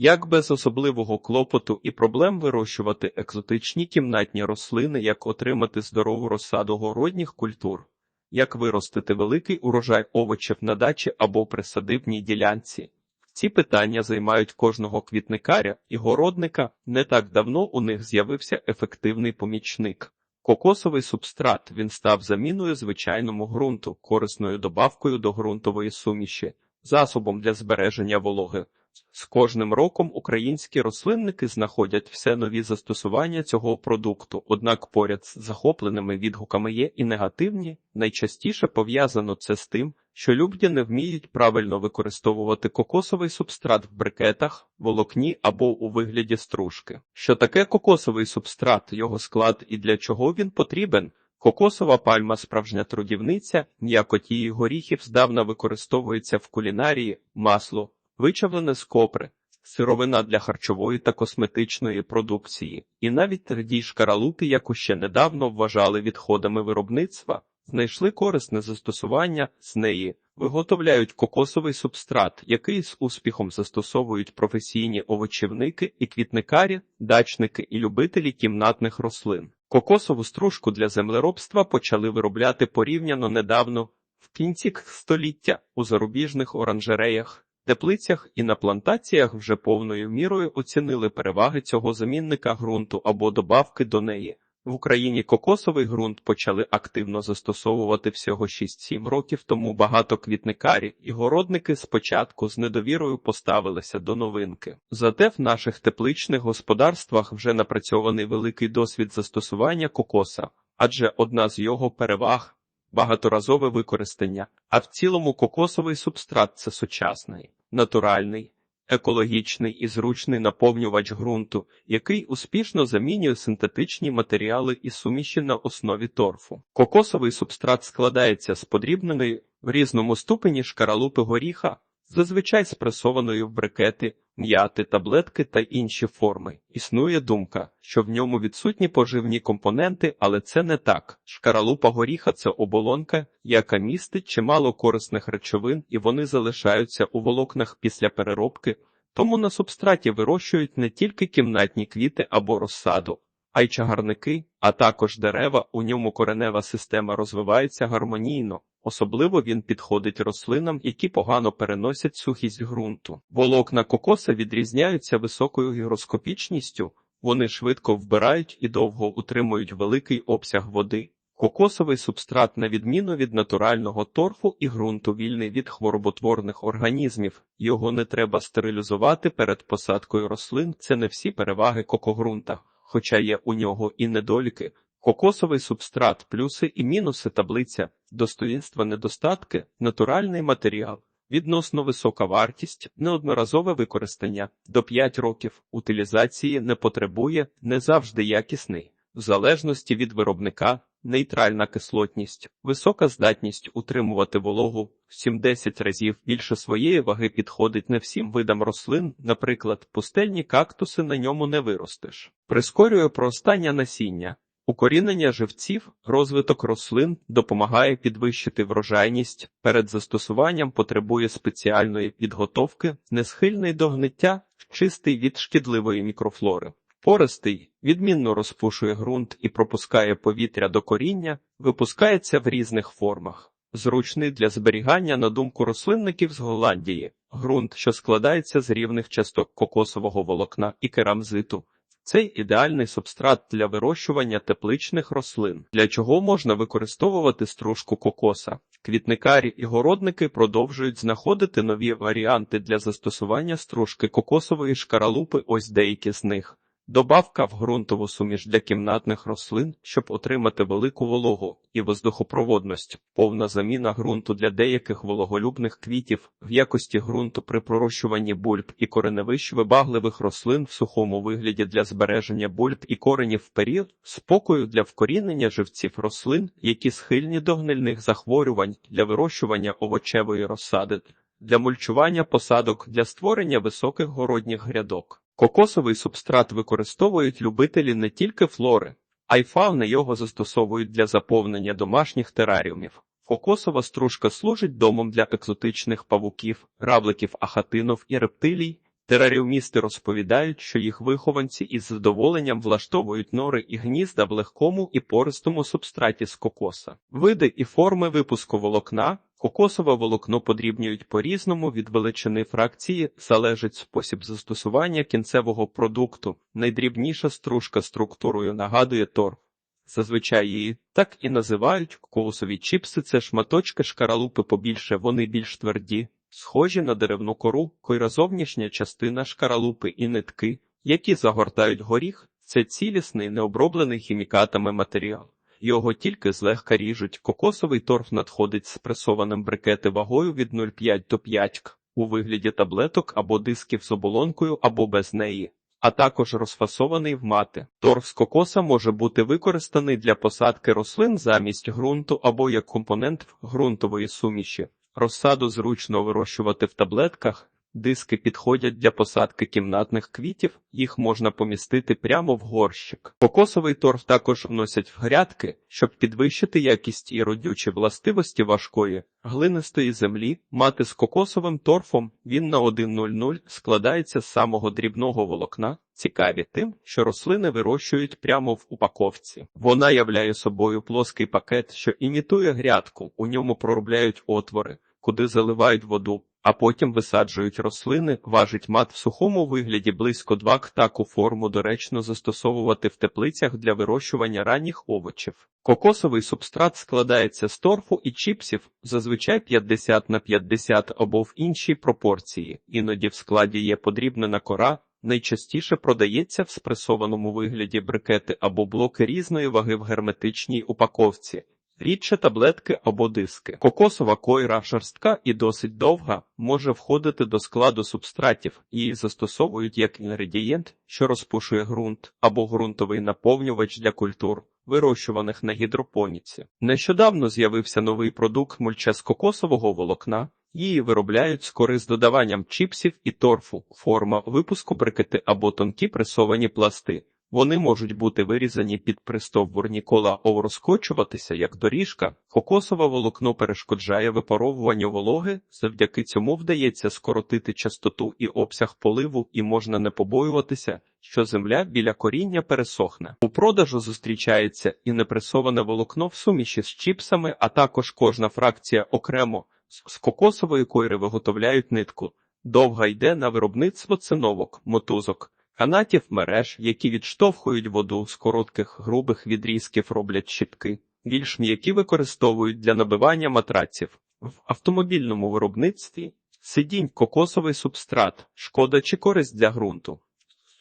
Як без особливого клопоту і проблем вирощувати екзотичні кімнатні рослини, як отримати здорову розсаду городніх культур, як виростити великий урожай овочів на дачі або присадибній ділянці. Ці питання займають кожного квітникаря і городника. Не так давно у них з'явився ефективний помічник. Кокосовий субстрат він став заміною звичайному ґрунту, корисною добавкою до ґрунтової суміші, засобом для збереження вологи. З кожним роком українські рослинники знаходять все нові застосування цього продукту, однак поряд з захопленими відгуками є і негативні. Найчастіше пов'язано це з тим, що люди не вміють правильно використовувати кокосовий субстрат в брикетах, волокні або у вигляді стружки. Що таке кокосовий субстрат, його склад і для чого він потрібен? Кокосова пальма справжня трудівниця, м'якоті її горіхів здавна використовується в кулінарії, масло, вичавлене з копри, сировина для харчової та косметичної продукції, і навіть тверді шкаралупи, яку ще недавно вважали відходами виробництва, знайшли корисне застосування з неї. Виготовляють кокосовий субстрат, який з успіхом застосовують професійні овочівники і квітникарі, дачники і любителі кімнатних рослин. Кокосову стружку для землеробства почали виробляти порівняно недавно, в кінці століття у зарубіжних оранжереях, теплицях і на плантаціях вже повною мірою оцінили переваги цього замінника ґрунту або добавки до неї. В Україні кокосовий ґрунт почали активно застосовувати всього 6-7 років тому багато квітникарі і городники спочатку з недовірою поставилися до новинки. Зате в наших тепличних господарствах вже напрацьований великий досвід застосування кокоса, адже одна з його переваг багаторазове використання, а в цілому кокосовий субстрат це сучасний, натуральний екологічний і зручний наповнювач ґрунту, який успішно замінює синтетичні матеріали і суміші на основі торфу. Кокосовий субстрат складається з подрібненої в різному ступені шкаралупи горіха, зазвичай спресованої в брикети, м'яти, таблетки та інші форми. Існує думка, що в ньому відсутні поживні компоненти, але це не так. Шкаралупа горіха це оболонка, яка містить чимало корисних речовин, і вони залишаються у волокнах після переробки. Тому на субстраті вирощують не тільки кімнатні квіти або розсаду, а й чагарники, а також дерева. У ньому коренева система розвивається гармонійно. Особливо він підходить рослинам, які погано переносять сухість ґрунту. Волокна кокоса відрізняються високою гіроскопічністю, вони швидко вбирають і довго утримують великий обсяг води. Кокосовий субстрат, на відміну від натурального торфу і ґрунту, вільний від хвороботворних організмів. Його не треба стерилізувати перед посадкою рослин. Це не всі переваги кокогрунта, хоча є у нього і недоліки. Кокосовий субстрат, плюси і мінуси таблиця, достоїнства недостатки, натуральний матеріал, відносно висока вартість, неодноразове використання до 5 років утилізації не потребує, не завжди якісний, в залежності від виробника, нейтральна кислотність, висока здатність утримувати вологу 7-10 разів більше своєї ваги підходить не всім видам рослин, наприклад, пустельні кактуси на ньому не виростеш, прискорює проростання насіння. Укорінення живців, розвиток рослин допомагає підвищити врожайність, перед застосуванням потребує спеціальної підготовки, несхильний до гниття, чистий від шкідливої мікрофлори. Пористий відмінно розпушує ґрунт і пропускає повітря до коріння, випускається в різних формах. Зручний для зберігання, на думку рослинників з Голландії, ґрунт, що складається з рівних часток кокосового волокна і керамзиту. Цей ідеальний субстрат для вирощування тепличних рослин, для чого можна використовувати стружку кокоса. Квітникарі і городники продовжують знаходити нові варіанти для застосування стружки кокосової шкаралупи. Ось деякі з них. Добавка в ґрунтову суміш для кімнатних рослин, щоб отримати велику вологу і воздухопроводність, повна заміна ґрунту для деяких вологолюбних квітів в якості ґрунту при пророщуванні бульб і кореневищ вибагливих рослин в сухому вигляді для збереження бульб і коренів в період, спокою для вкорінення живців рослин, які схильні до гнильних захворювань для вирощування овочевої розсади, для мульчування посадок для створення високих городніх грядок. Кокосовий субстрат використовують любителі не тільки флори, а й фауни його застосовують для заповнення домашніх тераріумів. Кокосова стружка служить домом для екзотичних павуків, равликів, ахатинов і рептилій. Тераріумісти розповідають, що їх вихованці із задоволенням влаштовують нори і гнізда в легкому і пористому субстраті з кокоса. Види і форми випуску волокна. Кокосове волокно подрібнюють по-різному від величини фракції, залежить спосіб застосування кінцевого продукту. Найдрібніша стружка структурою нагадує торф. Зазвичай її так і називають кокосові чіпси. Це шматочки шкаралупи побільше, вони більш тверді, схожі на деревну кору, койра зовнішня частина шкаралупи і нитки, які загортають горіх. Це цілісний, необроблений хімікатами матеріал. Його тільки злегка ріжуть. Кокосовий торф надходить з пресованим брикети вагою від 0,5 до 5 к у вигляді таблеток або дисків з оболонкою або без неї а також розфасований в мати. Торф з кокоса може бути використаний для посадки рослин замість ґрунту або як компонент ґрунтової суміші. Розсаду зручно вирощувати в таблетках. Диски підходять для посадки кімнатних квітів, їх можна помістити прямо в горщик. Кокосовий торф також вносять в грядки, щоб підвищити якість і родючі властивості важкої, глинистої землі. Мати з кокосовим торфом він на 1,00 складається з самого дрібного волокна. Цікаві тим, що рослини вирощують прямо в упаковці. Вона являє собою плоский пакет, що імітує грядку, у ньому проробляють отвори, куди заливають воду а потім висаджують рослини, важить мат в сухому вигляді близько 2 к таку форму доречно застосовувати в теплицях для вирощування ранніх овочів. Кокосовий субстрат складається з торфу і чіпсів, зазвичай 50 на 50 або в іншій пропорції, іноді в складі є подрібнена кора. Найчастіше продається в спресованому вигляді брикети або блоки різної ваги в герметичній упаковці. Рідше таблетки або диски. Кокосова койра шерстка і досить довга може входити до складу субстратів, її застосовують як інгредієнт, що розпушує ґрунт, або ґрунтовий наповнювач для культур, вирощуваних на гідропоніці. Нещодавно з'явився новий продукт мульча з кокосового волокна. Її виробляють з кори з додаванням чіпсів і торфу, форма випуску брикети або тонкі пресовані пласти. Вони можуть бути вирізані під пристовбур Нікола або розкочуватися як доріжка. Кокосове волокно перешкоджає випаровуванню вологи, завдяки цьому вдається скоротити частоту і обсяг поливу, і можна не побоюватися, що земля біля коріння пересохне. У продажу зустрічається і непресоване волокно в суміші з чіпсами, а також кожна фракція окремо з кокосової койри виготовляють нитку. Довга йде на виробництво циновок, мотузок. Канатів мереж, які відштовхують воду з коротких грубих відрізків, роблять щітки, більш м'які використовують для набивання матраців. В автомобільному виробництві сидінь кокосовий субстрат, шкода чи користь для ґрунту.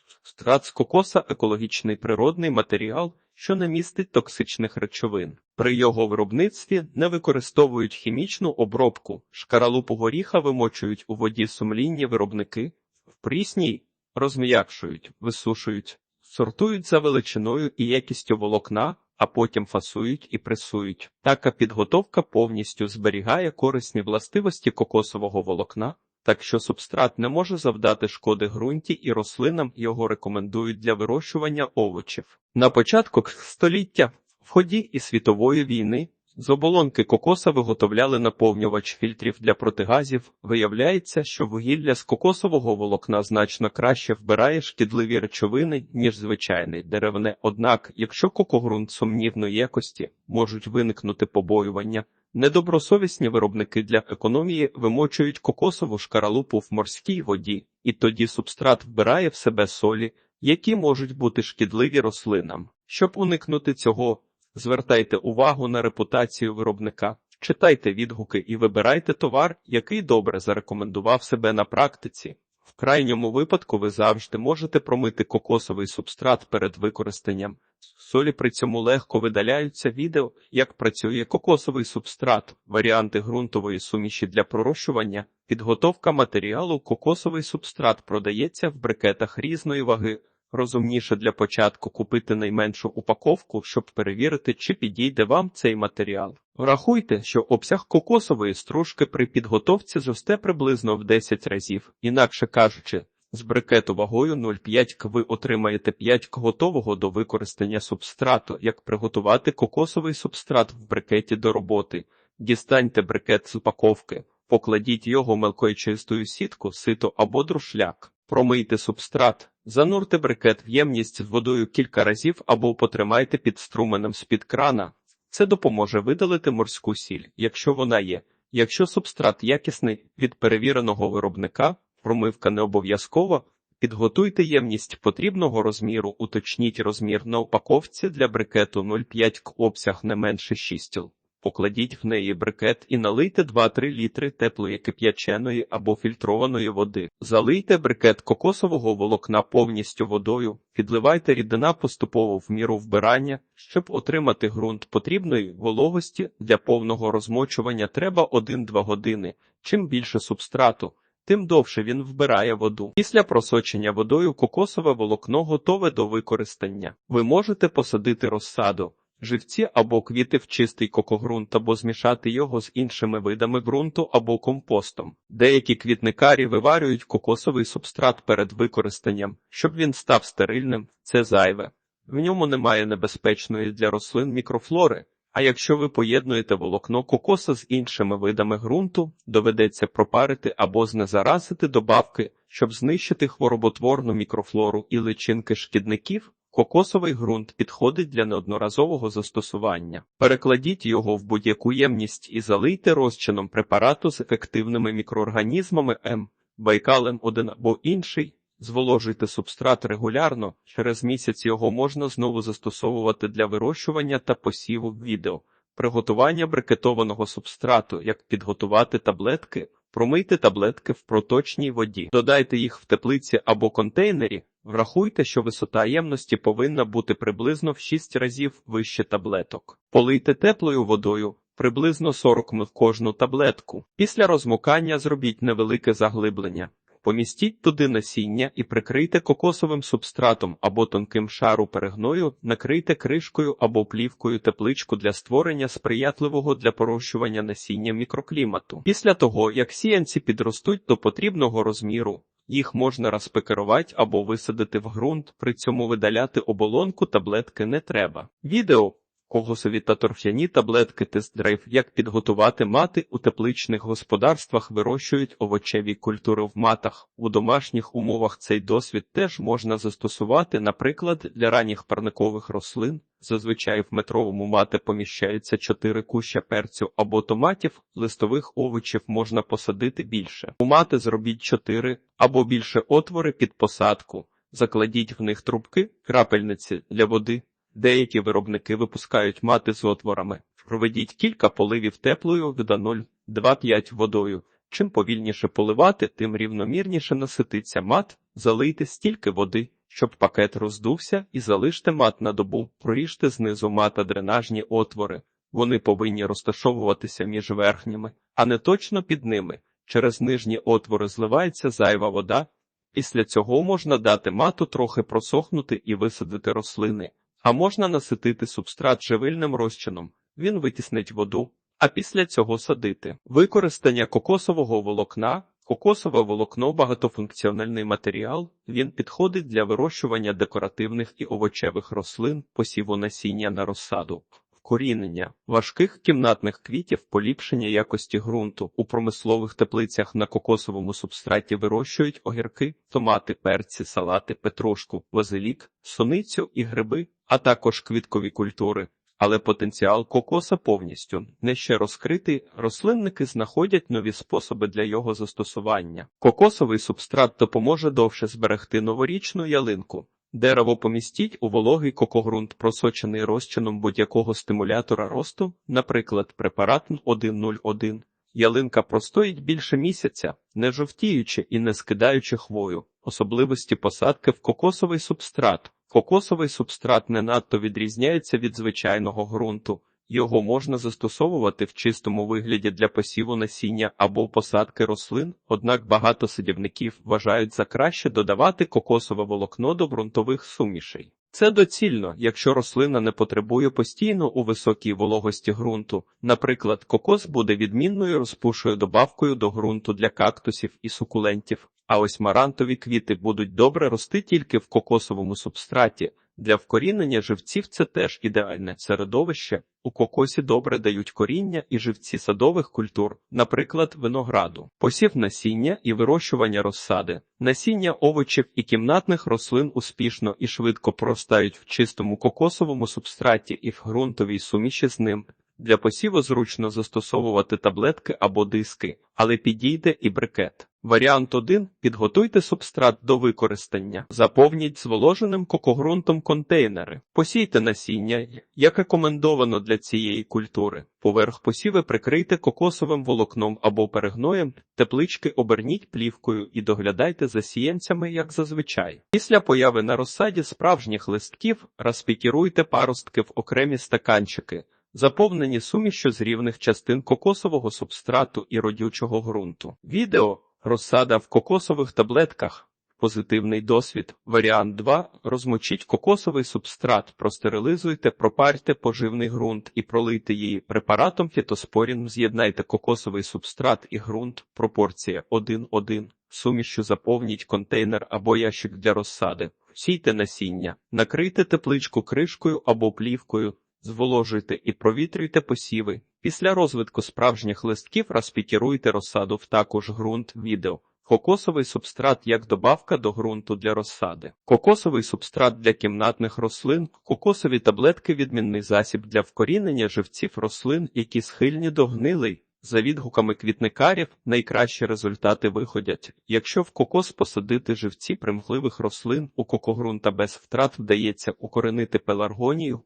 Субстрат з кокоса екологічний природний матеріал, що не містить токсичних речовин. При його виробництві не використовують хімічну обробку, шкаралупу горіха вимочують у воді сумлінні виробники, в прісній розм'якшують, висушують, сортують за величиною і якістю волокна, а потім фасують і пресують. Така підготовка повністю зберігає корисні властивості кокосового волокна, так що субстрат не може завдати шкоди ґрунті і рослинам його рекомендують для вирощування овочів. На початку століття в ході і світової війни з оболонки кокоса виготовляли наповнювач фільтрів для протигазів. Виявляється, що вугілля з кокосового волокна значно краще вбирає шкідливі речовини, ніж звичайний деревне. Однак, якщо кокогрунт сумнівної якості, можуть виникнути побоювання. Недобросовісні виробники для економії вимочують кокосову шкаралупу в морській воді, і тоді субстрат вбирає в себе солі, які можуть бути шкідливі рослинам. Щоб уникнути цього, Звертайте увагу на репутацію виробника, читайте відгуки і вибирайте товар, який добре зарекомендував себе на практиці. В крайньому випадку ви завжди можете промити кокосовий субстрат перед використанням. Солі при цьому легко видаляються відео, як працює кокосовий субстрат, варіанти ґрунтової суміші для пророщування, підготовка матеріалу, кокосовий субстрат продається в брикетах різної ваги. Розумніше для початку купити найменшу упаковку, щоб перевірити, чи підійде вам цей матеріал. Врахуйте, що обсяг кокосової стружки при підготовці зросте приблизно в 10 разів, інакше кажучи, з брикету вагою 0,5 к ви отримаєте 5 к готового до використання субстрату, як приготувати кокосовий субстрат в брикеті до роботи. Дістаньте брикет з упаковки, покладіть його мелкою чистою сітку, сито або друшляк. Промийте субстрат, занурте брикет в ємність з водою кілька разів або потримайте під струменем з-під крана. Це допоможе видалити морську сіль, якщо вона є. Якщо субстрат якісний від перевіреного виробника, промивка не обов'язкова. Підготуйте ємність потрібного розміру, уточніть розмір на упаковці для брикету 0,5 к обсяг не менше 6 л. Покладіть в неї брикет і налийте 2-3 літри теплої кип'яченої або фільтрованої води. Залийте брикет кокосового волокна повністю водою, підливайте рідина поступово в міру вбирання, щоб отримати ґрунт потрібної вологості для повного розмочування треба 1-2 години. Чим більше субстрату, тим довше він вбирає воду. Після просочення водою кокосове волокно готове до використання. Ви можете посадити розсаду, живці або квіти в чистий кокогрунт або змішати його з іншими видами ґрунту або компостом. Деякі квітникарі виварюють кокосовий субстрат перед використанням, щоб він став стерильним. Це зайве. В ньому немає небезпечної для рослин мікрофлори. А якщо ви поєднуєте волокно кокоса з іншими видами ґрунту, доведеться пропарити або знезаразити добавки, щоб знищити хвороботворну мікрофлору і личинки шкідників. Кокосовий ґрунт підходить для неодноразового застосування. Перекладіть його в будь-яку ємність і залийте розчином препарату з ефективними мікроорганізмами М, байкалем один або інший. Зволожуйте субстрат регулярно, через місяць його можна знову застосовувати для вирощування та посіву відео. Приготування брикетованого субстрату, як підготувати таблетки, промийте таблетки в проточній воді, додайте їх в теплиці або контейнері, врахуйте, що висота ємності повинна бути приблизно в 6 разів вище таблеток. Полийте теплою водою, приблизно 40 мл в кожну таблетку. Після розмокання зробіть невелике заглиблення. Помістіть туди насіння і прикрийте кокосовим субстратом або тонким шару перегною, накрийте кришкою або плівкою тепличку для створення сприятливого для порощування насіння мікроклімату. Після того, як сіянці підростуть до потрібного розміру, їх можна розпекерувати або висадити в ґрунт, при цьому видаляти оболонку таблетки не треба. Відео Когосові та торф'яні таблетки тест-драйв Як підготувати мати у тепличних господарствах вирощують овочеві культури в матах. У домашніх умовах цей досвід теж можна застосувати, наприклад, для ранніх парникових рослин. Зазвичай в метровому мати поміщається 4 куща перцю або томатів, листових овочів можна посадити більше. У мати зробіть 4 або більше отвори під посадку, закладіть в них трубки, крапельниці для води. Деякі виробники випускають мати з отворами. Проведіть кілька поливів теплою вода 0,2-5 водою. Чим повільніше поливати, тим рівномірніше насититься мат, залийте стільки води, щоб пакет роздувся, і залиште мат на добу, проріжте знизу мата дренажні отвори. Вони повинні розташовуватися між верхніми, а не точно під ними. Через нижні отвори зливається зайва вода. Після цього можна дати мату трохи просохнути і висадити рослини. А можна наситити субстрат живильним розчином, він витіснить воду, а після цього садити. Використання кокосового волокна. Кокосове волокно багатофункціональний матеріал, він підходить для вирощування декоративних і овочевих рослин, посіву насіння на розсаду, вкорінення, важких кімнатних квітів, поліпшення якості ґрунту. У промислових теплицях на кокосовому субстраті вирощують огірки, томати, перці, салати, петрушку, базилік, соницю і гриби а також квіткові культури. Але потенціал кокоса повністю не ще розкритий, рослинники знаходять нові способи для його застосування. Кокосовий субстрат допоможе довше зберегти новорічну ялинку. Дерево помістіть у вологий кокогрунт, просочений розчином будь-якого стимулятора росту, наприклад, препарат 101. Ялинка простоїть більше місяця, не жовтіючи і не скидаючи хвою, особливості посадки в кокосовий субстрат. Кокосовий субстрат не надто відрізняється від звичайного ґрунту, його можна застосовувати в чистому вигляді для посіву насіння або посадки рослин, однак багато садівників вважають за краще додавати кокосове волокно до ґрунтових сумішей. Це доцільно, якщо рослина не потребує постійно у високій вологості ґрунту. Наприклад, кокос буде відмінною розпушою добавкою до ґрунту для кактусів і сукулентів, а ось марантові квіти будуть добре рости тільки в кокосовому субстраті. Для вкорінення живців це теж ідеальне середовище. У кокосі добре дають коріння і живці садових культур, наприклад, винограду, посів насіння і вирощування розсади. Насіння овочів і кімнатних рослин успішно і швидко проростають в чистому кокосовому субстраті і в ґрунтовій суміші з ним. Для посіву зручно застосовувати таблетки або диски, але підійде і брикет. Варіант 1. Підготуйте субстрат до використання. Заповніть зволоженим кокогрунтом контейнери. Посійте насіння, як рекомендовано для цієї культури. Поверх посіви прикрийте кокосовим волокном або перегноєм, теплички оберніть плівкою і доглядайте за сіянцями, як зазвичай. Після появи на розсаді справжніх листків розпікіруйте паростки в окремі стаканчики заповнені сумішю з рівних частин кокосового субстрату і родючого ґрунту. Відео розсада в кокосових таблетках. Позитивний досвід. Варіант 2. Розмочіть кокосовий субстрат, простерилизуйте, пропарте поживний ґрунт і пролийте її препаратом фітоспорін. З'єднайте кокосовий субстрат і ґрунт. Пропорція 1-1. Сумішю заповніть контейнер або ящик для розсади. Сійте насіння, накрийте тепличку кришкою або плівкою, зволожуйте і провітрюйте посіви. Після розвитку справжніх листків розпікіруйте розсаду в також ґрунт відео. Кокосовий субстрат як добавка до ґрунту для розсади. Кокосовий субстрат для кімнатних рослин, кокосові таблетки відмінний засіб для вкорінення живців рослин, які схильні до гнилий. За відгуками квітникарів, найкращі результати виходять, якщо в кокос посадити живці примхливих рослин, у кокогрунта без втрат вдається укоренити пеларгонію,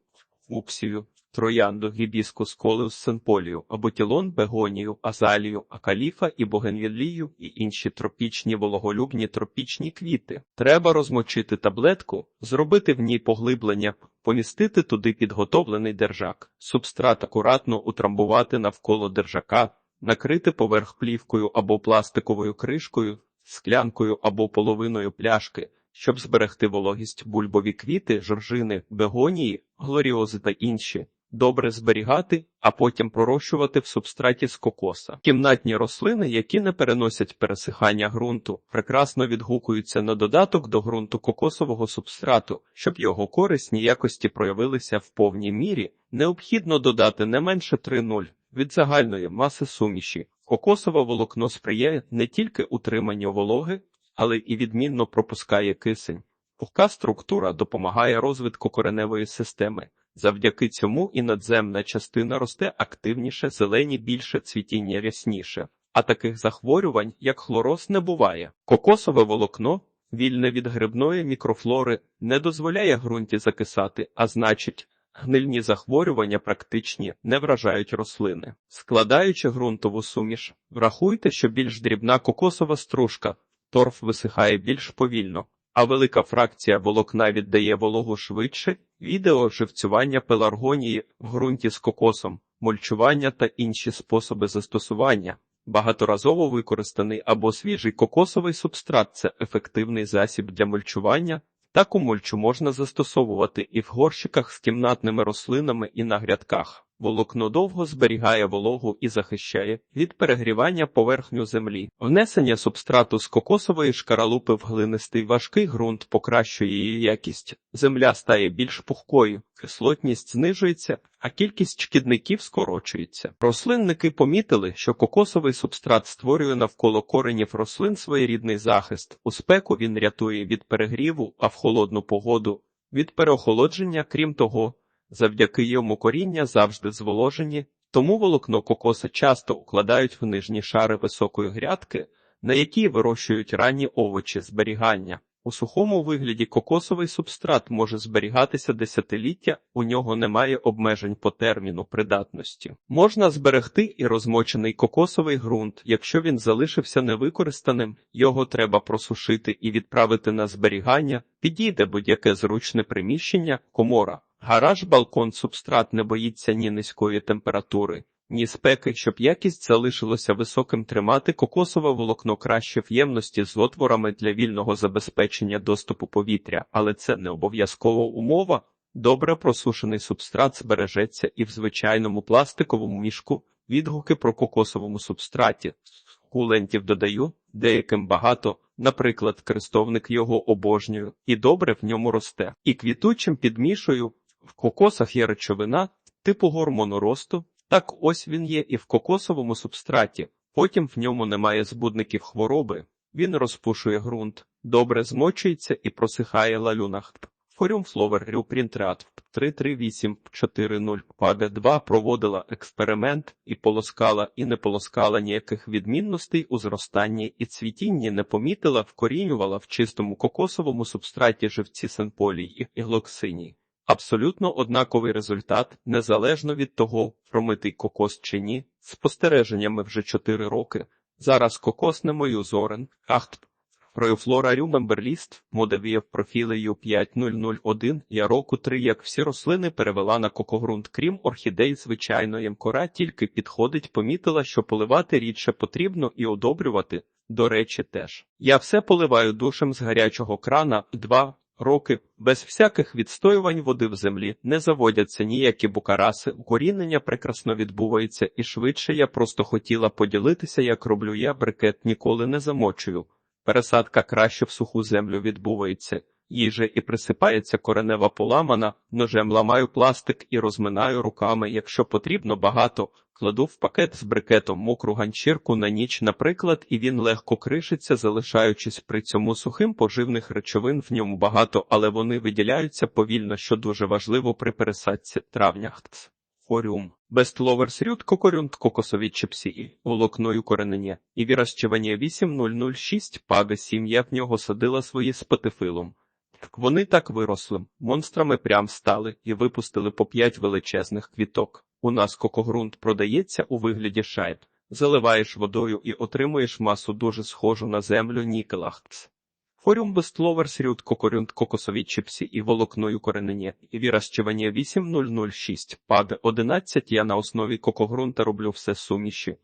упсію, троянду, гібіскус, колеус, сенполію, абутілон, бегонію, азалію, акаліфа і богенвілію і інші тропічні вологолюбні тропічні квіти. Треба розмочити таблетку, зробити в ній поглиблення, помістити туди підготовлений держак, субстрат акуратно утрамбувати навколо держака, накрити поверх плівкою або пластиковою кришкою, склянкою або половиною пляшки щоб зберегти вологість бульбові квіти, жоржини, бегонії, глоріози та інші. Добре зберігати, а потім пророщувати в субстраті з кокоса. Кімнатні рослини, які не переносять пересихання ґрунту, прекрасно відгукуються на додаток до ґрунту кокосового субстрату, щоб його корисні якості проявилися в повній мірі. Необхідно додати не менше 3,0 від загальної маси суміші. Кокосове волокно сприяє не тільки утриманню вологи, але і відмінно пропускає кисень. Пухка структура допомагає розвитку кореневої системи. Завдяки цьому і надземна частина росте активніше, зелені більше цвітіння рясніше. А таких захворювань, як хлороз, не буває. Кокосове волокно, вільне від грибної мікрофлори, не дозволяє ґрунті закисати, а значить, гнильні захворювання практичні не вражають рослини. Складаючи ґрунтову суміш, врахуйте, що більш дрібна кокосова стружка торф висихає більш повільно, а велика фракція волокна віддає вологу швидше, відео живцювання пеларгонії в ґрунті з кокосом, мульчування та інші способи застосування. Багаторазово використаний або свіжий кокосовий субстрат це ефективний засіб для мульчування. Таку мульчу можна застосовувати і в горщиках з кімнатними рослинами і на грядках. Волокно довго зберігає вологу і захищає від перегрівання поверхню землі. Внесення субстрату з кокосової шкаралупи в глинистий важкий ґрунт покращує її якість. Земля стає більш пухкою, кислотність знижується, а кількість шкідників скорочується. Рослинники помітили, що кокосовий субстрат створює навколо коренів рослин своєрідний захист. У спеку він рятує від перегріву, а в холодну погоду від переохолодження, крім того. Завдяки йому коріння завжди зволожені, тому волокно кокоса часто укладають в нижні шари високої грядки, на якій вирощують ранні овочі зберігання. У сухому вигляді кокосовий субстрат може зберігатися десятиліття, у нього немає обмежень по терміну придатності. Можна зберегти і розмочений кокосовий ґрунт, якщо він залишився невикористаним, його треба просушити і відправити на зберігання, підійде будь-яке зручне приміщення, комора. Гараж балкон субстрат не боїться ні низької температури, ні спеки, щоб якість залишилося високим тримати кокосове волокно краще в ємності з отворами для вільного забезпечення доступу повітря, але це не обов'язкова умова. Добре просушений субстрат збережеться і в звичайному пластиковому мішку відгуки про кокосовому субстраті. сукулентів додаю, деяким багато, наприклад, крестовник його обожнюю, і добре в ньому росте. І квітучим підмішую, в кокосах є речовина, типу гормону росту, так ось він є і в кокосовому субстраті, потім в ньому немає збудників хвороби, він розпушує ґрунт, добре змочується і просихає лалюнах. Форум Фловер Рюпрінтрат 33840 Паге 2 проводила експеримент і полоскала, і не полоскала ніяких відмінностей у зростанні і цвітінні не помітила, вкорінювала в чистому кокосовому субстраті живці сенполії і глоксині. Абсолютно однаковий результат, незалежно від того, промитий кокос чи ні, спостереженнями вже 4 роки. Зараз кокос не мою зорен, ахт. Проюфлора Рюмемберліст, модевієв профіли Ю5001, я року 3, як всі рослини перевела на кокогрунт, крім орхідей, звичайно, ямкора тільки підходить, помітила, що поливати рідше потрібно і одобрювати, до речі, теж. Я все поливаю душем з гарячого крана, два роки, без всяких відстоювань води в землі, не заводяться ніякі букараси, укорінення прекрасно відбувається і швидше я просто хотіла поділитися, як роблю я брикет ніколи не замочую. Пересадка краще в суху землю відбувається. Їже і присипається коренева поламана, ножем ламаю пластик і розминаю руками, якщо потрібно багато, кладу в пакет з брикетом мокру ганчірку на ніч, наприклад, і він легко кришиться, залишаючись при цьому сухим поживних речовин в ньому багато, але вони виділяються повільно, що дуже важливо при пересадці травнях. Форіум. Бестловерс кокорюнт кокосові чипсі, волокною коренення, і вірощування 8006 пага сім'я в нього садила свої з патифилом. Вони так виросли, монстрами прям стали і випустили по п'ять величезних квіток. У нас кокогрунт продається у вигляді шайб. Заливаєш водою і отримуєш масу дуже схожу на землю нікелахтс. Форіум Бестловерс рют кокорюнт кокосові чипсі і волокною коренення, і вірощування 8006 паде 11 я на основі кокогрунта роблю все суміші.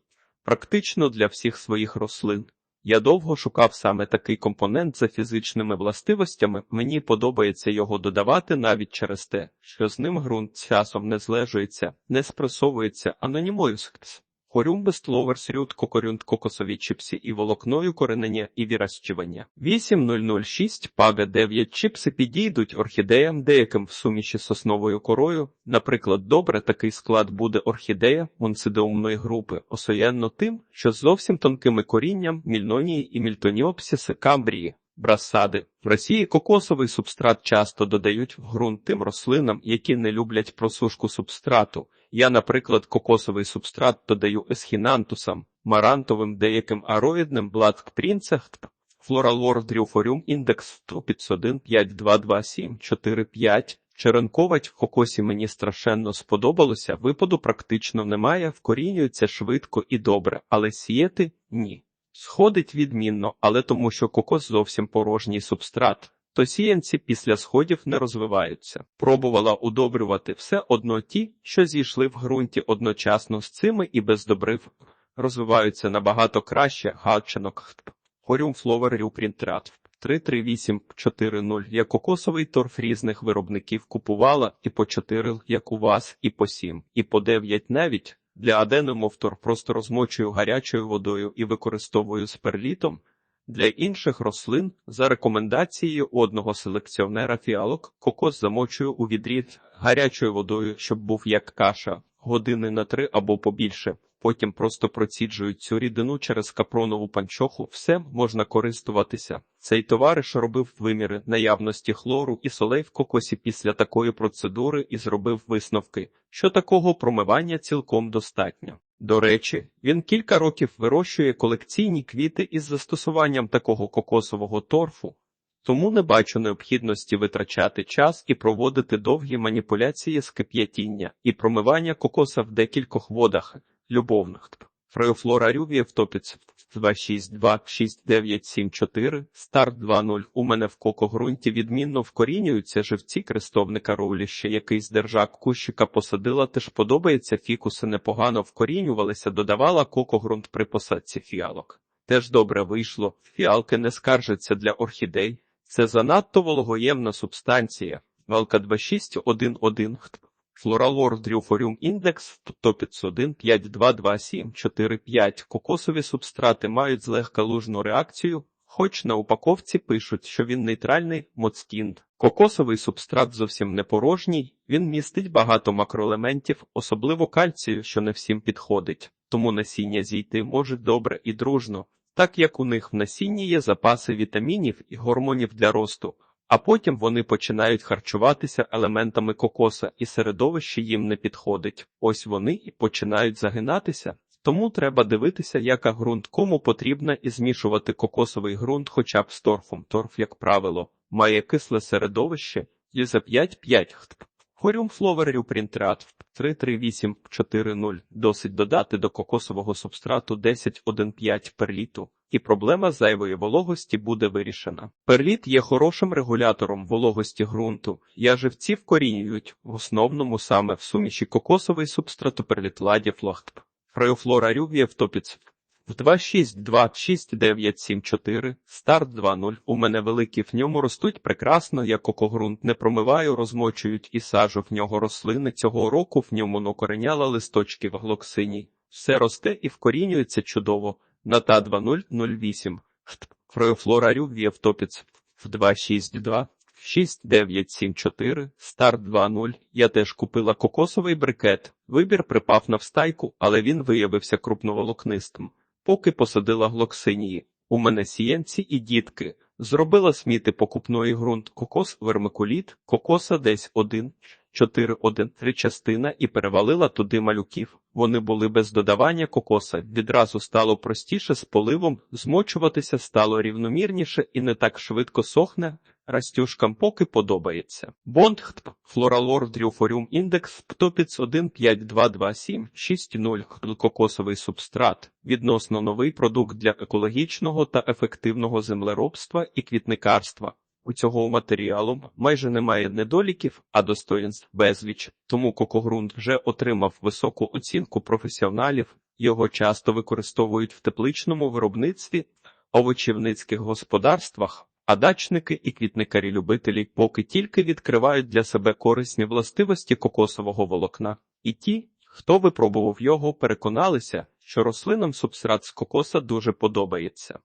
Практично для всіх своїх рослин. Я довго шукав саме такий компонент за фізичними властивостями, мені подобається його додавати навіть через те, що з ним ґрунт часом не злежується, не спресовується, а нанімуюскс. Хорюм Бестловерс рют кокорюнт кокосові чипсі і волокною коренення і вірощування. 8006 пага 9 чипси підійдуть орхідеям деяким в суміші з сосновою корою. Наприклад, добре такий склад буде орхідея монсидеумної групи, осоєнно тим, що з зовсім тонкими корінням мільнонії і мільтоніопсіси камбрії. Брасади в Росії кокосовий субстрат часто додають в ґрунт тим рослинам, які не люблять просушку субстрату. Я, наприклад, кокосовий субстрат додаю есхінантусам, марантовим деяким ароїдним бладкпрінцах, флоралор дрюфорюм індекс 151 522745. Черенковать в кокосі мені страшенно сподобалося, випаду практично немає, вкорінюється швидко і добре, але сіяти – ні. Сходить відмінно, але тому що кокос зовсім порожній субстрат, то сіянці після сходів не розвиваються. Пробувала удобрювати все одно ті, що зійшли в ґрунті одночасно з цими і без добрив, розвиваються набагато краще гачинок. Хорюм Фловер Рюпрінтрат 33840 Я кокосовий торф різних виробників купувала і по 4, як у вас, і по 7, і по 9 навіть. Для аденомовтор просто розмочую гарячою водою і використовую з перлітом. Для інших рослин, за рекомендацією одного селекціонера фіалок, кокос замочую у відрі гарячою водою, щоб був як каша, години на три або побільше. Потім просто проціджую цю рідину через капронову панчоху. Все можна користуватися. Цей товариш робив виміри наявності хлору і солей в кокосі після такої процедури і зробив висновки, що такого промивання цілком достатньо. До речі, він кілька років вирощує колекційні квіти із застосуванням такого кокосового торфу, тому не бачу необхідності витрачати час і проводити довгі маніпуляції з кип'ятіння і промивання кокоса в декількох водах любовних. Фреофлора Рювієв топіць 2626974, старт 2.0. У мене в кокогрунті відмінно вкорінюються живці крестовника Роуліще, який з держак кущика посадила, теж подобається фікуси непогано вкорінювалися, додавала кокогрунт при посадці фіалок. Теж добре вийшло, фіалки не скаржаться для орхідей. Це занадто вологоємна субстанція. Валка 2611 Флоралор Дрюфоріум індекс топіц 1 5 2 2 7 4 5 Кокосові субстрати мають злегка лужну реакцію, хоч на упаковці пишуть, що він нейтральний моцкінд. Кокосовий субстрат зовсім не порожній, він містить багато макроелементів, особливо кальцію, що не всім підходить, тому насіння зійти може добре і дружно, так як у них в насінні є запаси вітамінів і гормонів для росту. А потім вони починають харчуватися елементами кокоса, і середовище їм не підходить. Ось вони і починають загинатися. Тому треба дивитися, яка ґрунт кому потрібна, і змішувати кокосовий ґрунт хоча б з торфом. Торф, як правило, має кисле середовище і за 5-5 Хоріум фловерів принтрат 33840. Досить додати до кокосового субстрату 10,1,5 перліту, і проблема зайвої вологості буде вирішена. Перліт є хорошим регулятором вологості ґрунту. Яживці вкорінюють, в основному саме в суміші кокосовий субстрату перлітладі флохтп. Фреофлора топіц в 2626974, старт 2.0. У мене великі в ньому ростуть прекрасно, я кокогрунт не промиваю, розмочують і сажу в нього рослини. Цього року в ньому накореняла листочки в глоксині. Все росте і вкорінюється чудово. На та 2008. Фреофлора рювієв топіц в 262 6974, старт 2.0. Я теж купила кокосовий брикет. Вибір припав на встайку, але він виявився крупноволокнистим. Поки посадила глоксинії. У мене сіянці і дітки. Зробила сміти покупної ґрунт кокос вермикуліт, кокоса десь один, чотири один три частина і перевалила туди малюків. Вони були без додавання кокоса. Відразу стало простіше з поливом, змочуватися стало рівномірніше і не так швидко сохне. Растюшкам поки подобається. Бондхт, флоралор дрюфоріум індекс, птопіц 1522760, кокосовий субстрат, відносно новий продукт для екологічного та ефективного землеробства і квітникарства. У цього матеріалу майже немає недоліків, а достоїнств безліч, тому кокогрунт вже отримав високу оцінку професіоналів, його часто використовують в тепличному виробництві, овочівницьких господарствах, а дачники і квітникарі-любителі поки тільки відкривають для себе корисні властивості кокосового волокна. І ті, хто випробував його, переконалися, що рослинам субстрат з кокоса дуже подобається.